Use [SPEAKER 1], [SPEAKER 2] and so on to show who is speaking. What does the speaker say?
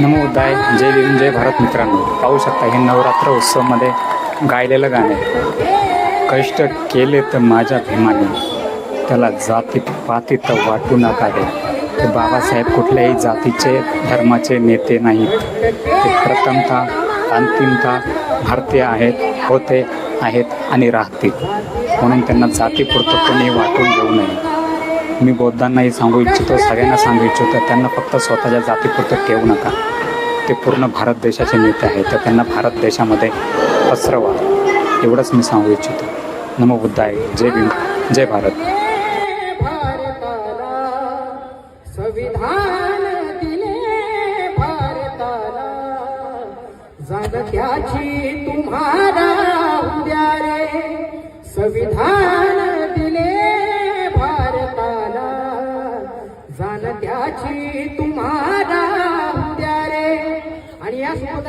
[SPEAKER 1] नमो उद्धाय जय भीम जय भारत मित्रांनो. पाहू शकता हे नवरात्र उत्सवमध्ये गायलेलं गाणं आहे. कष्ट केले तर माझ्या भीमाने. त्याला जाती पाती तर वाटू नका दे ते बाबासाहेब कुठल्याही जातीचे धर्माचे नेते नाहीत. ते प्रथमता अंतिमता भारतीय आहेत होते आहेत आणि राहतील. म्हणून त्यांना जातीपुरतं कोणी वाटून घेऊ नये. मी बौद्धांनाही सांगू इच्छितो सगळ्यांना सांगू इच्छितो त्यांना फक्त स्वतःच्या जातीपुरतं ठेवू नका. ते पूर्ण भारत देशाचे नेते आहेत तर त्यांना भारत देशामध्ये पसरवा. एवढंच मी सांगू इच्छितो. नमो आहे जय भीम जय भारत.
[SPEAKER 2] संविधान दिले भारताला. जागत्याची तुम्हाला उद्या रे. संविधान जाणत्याची तुम्हाला द्या रे आणि या सोबत